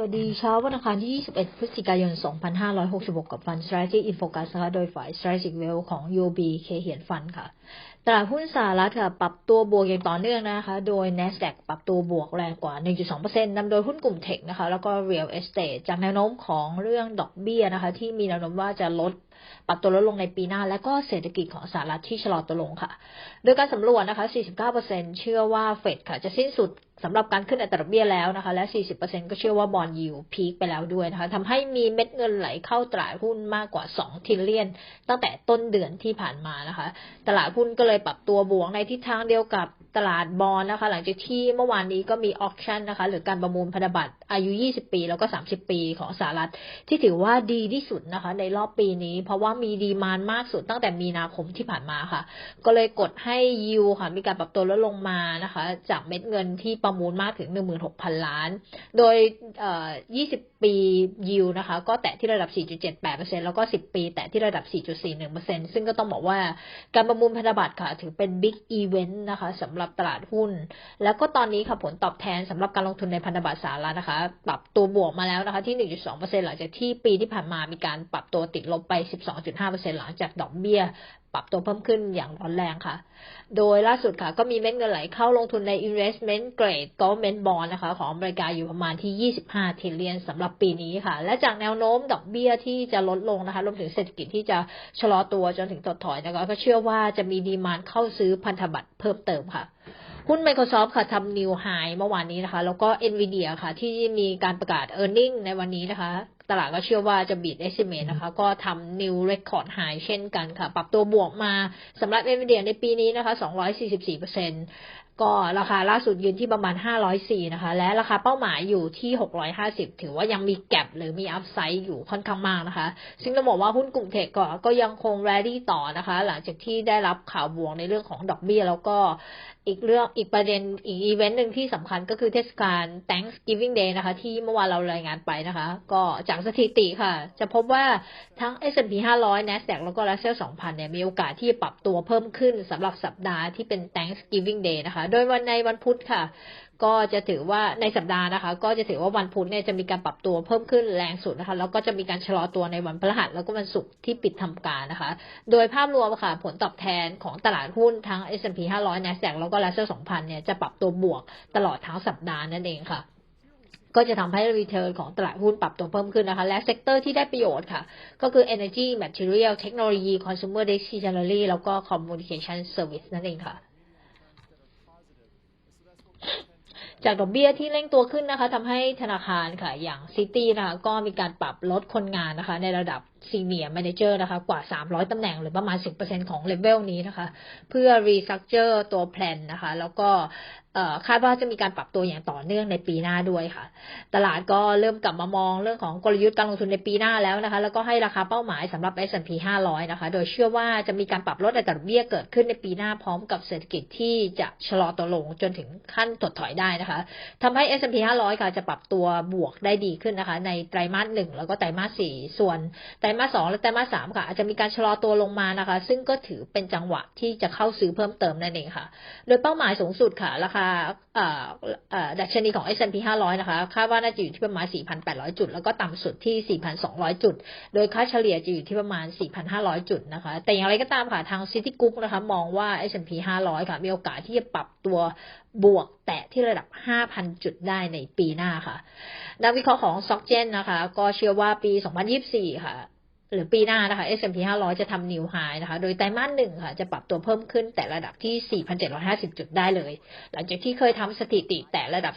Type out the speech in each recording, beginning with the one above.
วัสดีเช้าวันอังคารที่ 21 พฤศจิกายน 2566 กับฟัน Strategy in Focus นะคะโดยฝ่าย Strategic w e l l ของ UOB เคเหียนฟันค่ะ ตลาดหุ้นสหรัฐค่ะปรับตัวบวกอย่างต่อเนื่องนะคะ โดย NASDAQ ปรับตัวบวกแรงกว่า 1.2%นำโดยหุ้นกลุ่มเทคนะคะ แล้วก็ Real Estate จากแนวโน้มของเรื่องดอกเบี้ยนะคะ ที่มีแนวโน้มว่าจะลดปรับตัวลดลงในปีหน้า และก็เศรษฐกิจของสหรัฐที่ชะลอตัวลงค่ะ โดยการสำรวจนะคะ 49%เชื่อว่าเฟดค่ะจะสิ้นสุด สำหรับการขึ้นอัตราดอกเบี้ยแล้วนะคะ และ 40%ก็เชื่อว่าบอลยิวพีคไปแล้วด้วยนะคะทำให้มีเม็ดเงินไหลเข้าตลาดหุ้นมากกว่า 2 ทิลเลียน ตั้งแต่ต้นเดือนที่ผ่านมานะคะ ตลาดหุ้นก็เลยปรับตัวบวกในทิศทางเดียวกับ ตลาดบอลนะคะ หลังจากที่เมื่อวานนี้ก็มีออคชั่นนะคะ หรือการประมูลพันธบัตรอายุ 20 ปี แล้วก็ 30 ปีของสหรัฐ ที่ถือว่าดีที่สุดนะคะ ในรอบปีนี้ เพราะว่ามีดีมานมากสุดตั้งแต่มีนาคมที่ผ่านมาค่ะ ก็เลยกดให้ยูค่ะ มีการปรับตัวลดลงมานะคะ จากเม็ดเงินที่ประมูลมากถึง 16,000 ล้าน โดย 20 ปียูนะคะ ก็แตะที่ระดับ 4.78%แล้วก็ 10 ปีแตะที่ระดับ 4.41%ซึ่งก็ต้องบอกว่าการประมูลพันธบัตรค่ะ ถือเป็นบิ๊กอีเวนต์นะคะสำหรับตลาดหุ้น แล้วก็ตอนนี้ค่ะผลตอบแทนสำหรับการลงทุนในพันธบัตรสหรัฐนะคะ ปรับตัวบวกมาแล้วนะคะที่ 1.2%หลังจากที่ปีที่ผ่านมามีการปรับตัวติดลบไป 12.5%หลังจากดอกเบี้ย ปรับตัวเพิ่มขึ้นอย่างร้อนแรงค่ะ โดยล่าสุดค่ะก็มีเม็ดเงินไหลเข้าลงทุนใน investment grade government bond นะคะ ของอเมริกาอยู่ประมาณที่ 25 trillion สำหรับปีนี้ค่ะ และจากแนวโน้มดอกเบี้ยที่จะลดลงนะคะ รวมถึงเศรษฐกิจที่จะชะลอตัวจนถึงถดถอยนะคะ ก็เชื่อว่าจะมีดีมานเข้าซื้อพันธบัตรเพิ่มเติมค่ะหุ้น Microsoft ค่ะทำนิวไฮเมื่อวานนี้นะคะ แล้วก็ Nvidia ค่ะ ที่มีการประกาศ e a r n i n g ในวันนี้นะคะ ตลาดก็เชื่อว่าจะบีด estimate นะคะ ก็ทำ new record high เช่นกันค่ะ ปรับตัวบวกมาสำหรับ Nvidia ในปีนี้นะคะ 244% ก็ราคาล่าสุดยืนที่ประมาณ 504 นะคะ และราคาเป้าหมายอยู่ที่ 650 ถือว่ายังมีแก็บหรือมีอัพไซด์อยู่ค่อนข้างมากนะคะ ซึ่งต้องบอกว่าหุ้นกลุ่มเทคก็ก็ยังคงแรดี้ต่อนะคะ หลังจากที่ได้รับข่าวบวกในเรื่องของดอกเบี้ย แล้วก็อีกเรื่องอีกประเด็นอีกอีเวนต์หนึ่งที่สำคัญก็คือเทศกาล Thanksgiving Day นะคะ ที่เมื่อวานเรารายงานไปนะคะ ก็จากสถิติค่ะ จะพบว่าทั้ง S&P 500 NASDAQ แล้วก็ Russell 2000 เนี่ยมีโอกาสที่จะปรับตัวเพิ่มขึ้นสำหรับสัปดาห์ที่เป็น Thanksgiving Day นะคะโดยวันในวันพุธค่ะ ก็จะถือว่าในสัปดาห์นะคะ ก็จะถือว่าวันพุธเนี่ยจะมีการปรับตัวเพิ่มขึ้นแรงสุดนะคะ แล้วก็จะมีการชะลอตัวในวันพฤหัสแล้วก็วันศุกร์ที่ปิดทำการนะคะ โดยภาพรวมค่ะผลตอบแทนของตลาดหุ้นทั้ง S&P 500 NASDAQ แล้วก็ Russell 2000 เนี่ยจะปรับตัวบวกตลอดทั้งสัปดาห์นั่นเองค่ะก็จะทำให้รีเทิร์นของตลาดหุ้นปรับตัวเพิ่มขึ้นนะคะ และเซกเตอร์ที่ได้ประโยชน์ค่ะ ก็คือ Energy Material Technology Consumer Discretionary แล้วก็ Communication Service นั่นเองค่ะ จากดอกเบี้ยที่เร่งตัวขึ้นนะคะทำให้ธนาคารค่ะ อย่างซิตี้นะคะก็มีการปรับลดคนงานนะคะ ในระดับซีเนียร์แมเนเจอร์นะคะ กว่า 300 ตำแหน่งหรือประมาณ 10%ของเลเวลนี้นะคะ เพื่อรีสักเจอร์ตัวแพลนนะคะ แล้วก็คาดว่าจะมีการปรับตัวอย่างต่อเนื่องในปีหน้าด้วยค่ะ ตลาดก็เริ่มกลับมามองเรื่องของกลยุทธ์การลงทุนในปีหน้าแล้วนะคะ แล้วก็ให้ราคาเป้าหมายสำหรับ S&P 500 นะคะ โดยเชื่อว่าจะมีการปรับลดอัตราดอกเบี้ยเกิดขึ้นในปีหน้าพร้อมกับเศรษฐกิจที่จะชะลอตัวลงจนถึงขั้นถดถอยได้นะคะทำให้ S&P 500 ค่ะจะปรับตัวบวกได้ดีขึ้นนะคะ ในไตรมาสหนึ่งแล้วก็ไตรมาสสี่ส่วนไตรมาสสองและไตรมาสสามค่ะ อาจจะมีการชะลอตัวลงมานะคะ ซึ่งก็ถือเป็นจังหวะที่จะเข้าซื้อเพิ่มเติมนั่นเองค่ะ โดยเป้าหมายสูงสุดค่ะราคาดัชนีของ S&P 500 นะคะ คาดว่าน่าจะอยู่ที่ประมาณ 4,800 จุด แล้วก็ต่ำสุดที่ 4,200 จุด โดยค่าเฉลี่ยจะอยู่ที่ประมาณ 4,500 จุดนะคะ แต่อย่างไรก็ตามค่ะทาง City Group นะคะ มองว่า S&P 500 ค่ะ มีโอกาสที่จะปรับตัวบวกแตะที่ระดับ 5,000 จุดได้ในปีหน้าค่ะ นักวิเคราะห์ของ s o c g e n นะคะ ก็เชื่อว่าปี 2024 ค่ะ หรือปีหน้านะคะ S&P 500 จะทำนิวไฮนะคะ โดยไตรมาสหนึ่งค่ะ จะปรับตัวเพิ่มขึ้นแต่ระดับที่ 4,750 จุดได้เลย หลังจากที่เคยทำสถิติแต่ระดับ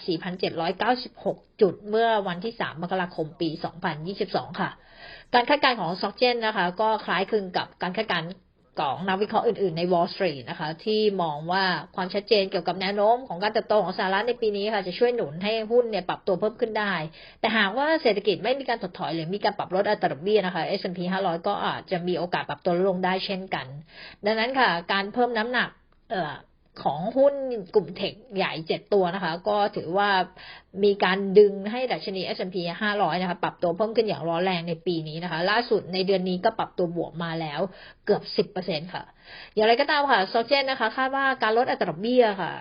4,796 จุดเมื่อวันที่ 3 มกราคมปี 2022 ค่ะ การคาดการณ์ของซ็อกเจนนะคะ ก็คล้ายคลึงกับการคาดการณ์ ของนักวิเคราะห์อื่นๆ ใน Wall Street นะคะ ที่มองว่าความชัดเจนเกี่ยวกับแนวโน้มของการเติบโตของสหรัฐในปีนี้ค่ะ จะช่วยหนุนให้หุ้นเนี่ยปรับตัวเพิ่มขึ้นได้ แต่หากว่าเศรษฐกิจไม่มีการถดถอยหรือมีการปรับลดอัตราดอกเบี้ยนะคะ S&P 500 ก็อาจจะมีโอกาสปรับตัวลงได้เช่นกัน ดังนั้นค่ะ การเพิ่มน้ำหนักเออ ของหุ้นกลุ่มเทคใหญ่เจ็ดตัวนะคะ ก็ถือว่ามีการดึงให้ดัชนี S&P 500 นะคะ ปรับตัวเพิ่มขึ้นอย่างร้อนแรงในปีนี้นะคะ ล่าสุดในเดือนนี้ก็ปรับตัวบวกมาแล้วเกือบ 10%ค่ะ อย่างไรก็ตามค่ะโซเจนนะคะคาดว่าการลดอัตราดอกเบี้ยค่ะ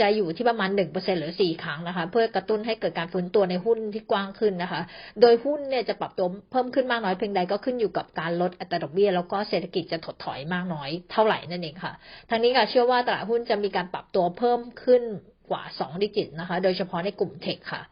จะอยู่ที่ประมาณ 1%หรือ 4 ครั้งนะคะ เพื่อกระตุ้นให้เกิดการฟื้นตัวในหุ้นที่กว้างขึ้นนะคะ โดยหุ้นเนี่ยจะปรับตัวเพิ่มขึ้นมากน้อยเพียงใดก็ขึ้นอยู่กับการลดอัตราดอกเบี้ยแล้วก็เศรษฐกิจจะถดถอยมากน้อยเท่าไหร่นั่นเองค่ะ ทั้งนี้ค่ะเชื่อว่าตลาดหุ้นจะมีการปรับตัวเพิ่มขึ้นกว่า 2 ดิจิตนะคะ โดยเฉพาะในกลุ่มเทคค่ะ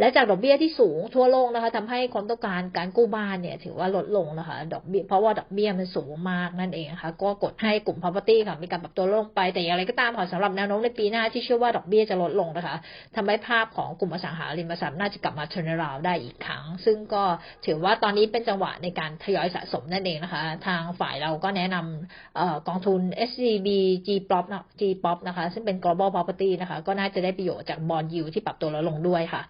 และจากดอกเบี้ยที่สูงทั่วโลกนะคะทำให้ความต้องการการกู้บ้านเนี่ย ถือว่าลดลงนะคะ ดอกเบี้ยเพราะว่าดอกเบี้ยมันสูงมากนั่นเองนะคะก็กดให้กลุ่ม property ค่ะมีการปรับตัวลงไปแต่อย่างไรก็ตามค่ะสำหรับแนวโน้มในปีหน้าที่เชื่อว่าดอกเบี้ยจะลดลงนะคะทำให้ภาพของกลุ่มอสังหาริมทรัพย์น่าจะกลับมาเทรนราวได้อีกครั้ง ซึ่งก็ถือว่าตอนนี้เป็นจังหวะในการทยอยสะสมนั่นเองนะคะ ทางฝ่ายเราก็แนะนำกองทุน SCB G Pop G Pop นะคะ ซึ่งเป็น global property นะคะ ก็น่าจะได้ประโยชน์จากบอลยูที่ปรับตัวลดลงด้วยค่ะ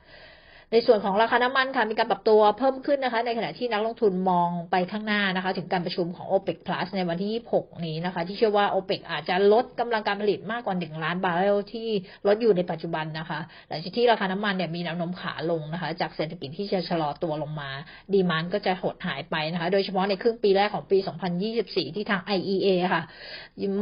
ในส่วนของราคาน้ำมันค่ะมีการปรับตัวเพิ่มขึ้นนะคะ ในขณะที่นักลงทุนมองไปข้างหน้านะคะ ถึงการประชุมของ OPEC Plus ในวันที่ 26 นี้นะคะ ที่เชื่อว่า OPEC อาจจะลดกำลังการผลิตมากกว่า 1 ล้านบาร์เรลที่ลดอยู่ในปัจจุบันนะคะ หลังจากที่ราคาน้ำมันเนี่ยมีแนวโน้มขาลงนะคะ จากเศรษฐกิจที่จะชะลอตัวลงมา ดีมานก็จะหดหายไปนะคะ โดยเฉพาะในครึ่งปีแรกของปี 2024 ที่ทาง IEA ค่ะ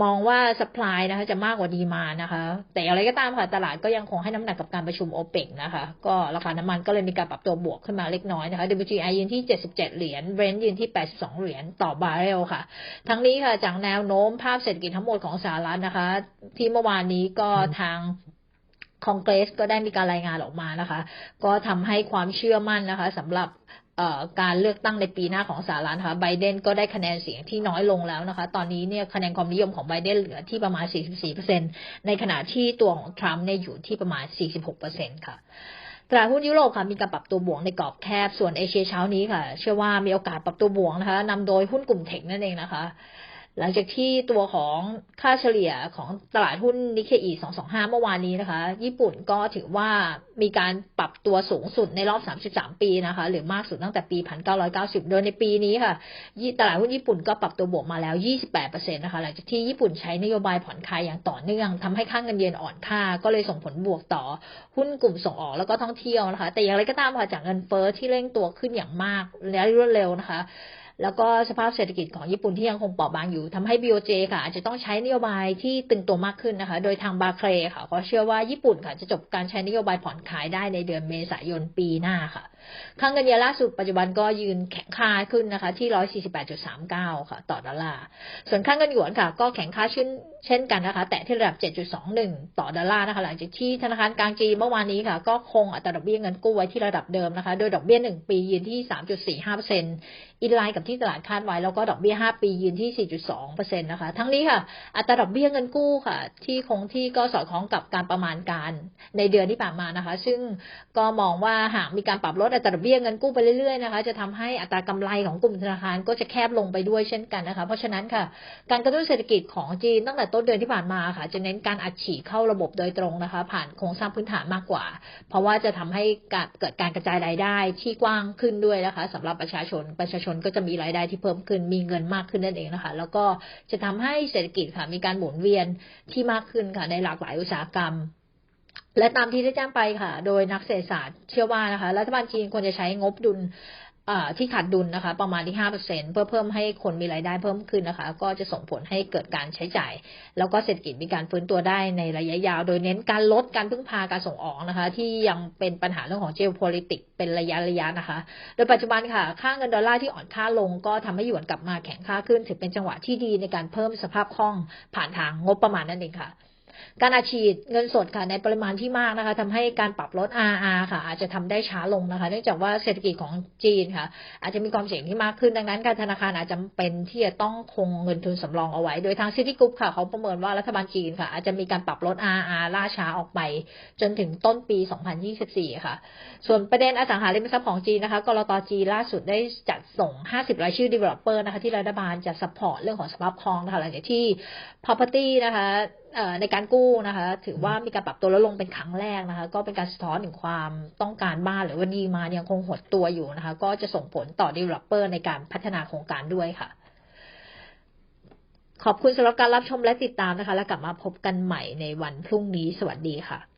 มองว่าสป라이นะคะจะมากกว่าดีมานนะคะ แต่อย่างไรก็ตามค่ะตลาดก็ยังคงให้น้ำหนักกับการประชุม OPEC นะคะ ก็ราคาน้ำมันก็เลยมีการปรับตัวบวกขึ้นมาเล็กน้อยนะคะ WTI ยืนที่ 77 เหรียญ Brent ยืนที่ 82 เหรียญต่อบาร์เรลค่ะ ทั้งนี้ค่ะจากแนวโน้มภาพเศรษฐกิจทั้งหมดของสหรัฐนะคะ ที่เมื่อวานนี้ก็ทางคองเกรสก็ได้มีการรายงานออกมานะคะ ก็ทำให้ความเชื่อมั่นนะคะสำหรับการเลือกตั้งในปีหน้าของสหรัฐค่ะไบเดนก็ได้คะแนนเสียงที่น้อยลงแล้วนะคะ ตอนนี้เนี่ยคะแนนความนิยมของไบเดนเหลือที่ประมาณ 44%ในขณะที่ตัวของทรัมป์เนี่ยอยู่ที่ประมาณ 46%ค่ะ ตลาดหุ้นยุโรปค่ะมีการปรับตัวบวกในกรอบแคบ ส่วนเอเชียเช้านี้ค่ะ เชื่อว่ามีโอกาสปรับตัวบวกนะคะนำโดยหุ้นกลุ่มเทคนั่นเองนะคะ หลังจากที่ตัวของค่าเฉลี่ยของตลาดหุ้นนิเคอี225 เมื่อวานนี้นะคะ ญี่ปุ่นก็ถือว่ามีการปรับตัวสูงสุดในรอบ 33 ปีนะคะ หรือมากสุดตั้งแต่ปี 1990 โดยในปีนี้ค่ะ ตลาดหุ้นญี่ปุ่นก็ปรับตัวบวกมาแล้ว 28%นะคะ หลังจากที่ญี่ปุ่นใช้นโยบายผ่อนคลายอย่างต่อเนื่องทำให้ค่างเงินเยนอ่อนค่า ก็เลยส่งผลบวกต่อหุ้นกลุ่มส่งออกแล้วก็ท่องเที่ยวนะคะ แต่อย่างไรก็ตามค่ะจากเงินเฟ้อที่เร่งตัวขึ้นอย่างมากและรวดเร็วนะคะ แล้วก็สภาพเศรษฐกิจของญี่ปุ่นที่ยังคงเปราะบางอยู่ทำให้ BOJ ค่ะอาจจะต้องใช้นโยบายที่ตึงตัวมากขึ้นนะคะ โดยทางบาเครค่ะเขาเชื่อว่าญี่ปุ่นค่ะจะจบการใช้นโยบายผ่อนคลายได้ในเดือนเมษายนปีหน้าค่ะค่างเงินเยนล่าสุดปัจจุบันก็ยืนแข็งค่าขึ้นนะคะ ที่ 148.39 ค่ะ ต่อดอลลาร์ ส่วนค่างเงินหยวนค่ะ ก็แข็งค่าขึ้นเช่นกันนะคะ แต่ที่ระดับ 7.21 ต่อดอลลาร์นะคะ หลังจากที่ธนาคารกลางจีนเมื่อวานนี้ค่ะ ก็คงอัตราดอกเบี้ยเงินกู้ไว้ที่ระดับเดิมนะคะ โดยดอกเบี้ย 1 ปียืนที่ 3.45%อินไลน์กับที่ตลาดคาดไว้ แล้วก็ดอกเบี้ย 5 ปียืนที่ 4.2%นะคะ ทั้งนี้ค่ะ อัตราดอกเบี้ยเงินกู้ค่ะ ที่คงที่ก็สอดคล้องกับการประมาณการในเดือนที่ผ่านมานะคะ ซึ่งก็มองว่าหากมีการปรับลดอัตราดอกเบี้ยเงินกู้ไปเรื่อยๆนะคะ จะทำให้อัตรากำไรของกลุ่มธนาคารก็จะแคบลงไปด้วยเช่นกันนะคะ เพราะฉะนั้นค่ะ การกระตุ้นเศรษฐกิจของจีนตั้งแต่ต้นเดือนที่ผ่านมาค่ะ จะเน้นการอัดฉีดเข้าระบบโดยตรงนะคะ ผ่านโครงสร้างพื้นฐานมากกว่า เพราะว่าจะทำให้เกิดการกระจายรายได้ที่กว้างขึ้นด้วยนะคะสำหรับประชาชนประชาชนก็จะมีรายได้ที่เพิ่มขึ้นมีเงินมากขึ้นนั่นเองนะคะ แล้วก็จะทำให้เศรษฐกิจค่ะมีการหมุนเวียนที่มากขึ้นค่ะในหลากหลายอุตสาหกรรมและตามที่ได้แจ้งไปค่ะ โดยนักเศรษฐศาสตร์เชื่อว่านะคะ รัฐบาลจีนควรจะใช้งบดุล ที่ขาดดุลนะคะ ประมาณที่ห้าเปอร์เซ็นเพื่อเพิ่มให้คนมีรายได้เพิ่มขึ้นนะคะ ก็จะส่งผลให้เกิดการใช้จ่าย แล้วก็เศรษฐกิจมีการฟื้นตัวได้ในระยะยาว โดยเน้นการลดการพึ่งพาการส่งออกนะคะ ที่ยังเป็นปัญหาเรื่องของ geopolitics เป็นระยะระยะนะคะ โดยปัจจุบันค่ะ ค่าเงินดอลลาร์ที่อ่อนค่าลง ก็ทำให้หยวนกลับมาแข็งค่าขึ้น ถือเป็นจังหวะที่ดีในการเพิ่มสภาพคล่องผ่านทางงบประมาณนั่นเองค่ะ การอาชีดเงินสดค่ะในปริมาณที่มากนะคะทำให้การปรับลด RR ค่ะ อาจจะทำได้ช้าลงนะคะ เนื่องจากว่าเศรษฐกิจของจีนค่ะ อาจจะมีความเสี่ยงที่มากขึ้นดังนั้น การธนาคารอาจจะเป็นที่จะต้องคงเงินทุนสำรองเอาไว้ โดยทางซิตี้กรุ๊ปค่ะเขาประเมินว่ารัฐบาลจีนค่ะ อาจจะมีการปรับลด RR ล่าช้าออกไป จนถึงต้นปี 2024 ค่ะ ส่วนประเด็นอสังหาริมทรัพย์ของจีนนะคะกรตจีล่าสุดได้จัดส่ง 50 รายชื่อ developer นะคะที่รัฐบาลจะ support เรื่องของสภาพคล่องนะคะหลังจากที่ property นะคะ ในการกู้นะคะ ถือว่ามีการปรับตัวลดลงเป็นครั้งแรกนะคะ ก็เป็นการสะท้อนถึงความต้องการบ้านหรือว่าดีมายังคงหดตัวอยู่นะคะ ก็จะส่งผลต่อ developer ในการพัฒนาโครงการด้วยค่ะ ขอบคุณสำหรับการรับชมและติดตามนะคะ แล้วกลับมาพบกันใหม่ในวันพรุ่งนี้สวัสดีค่ะ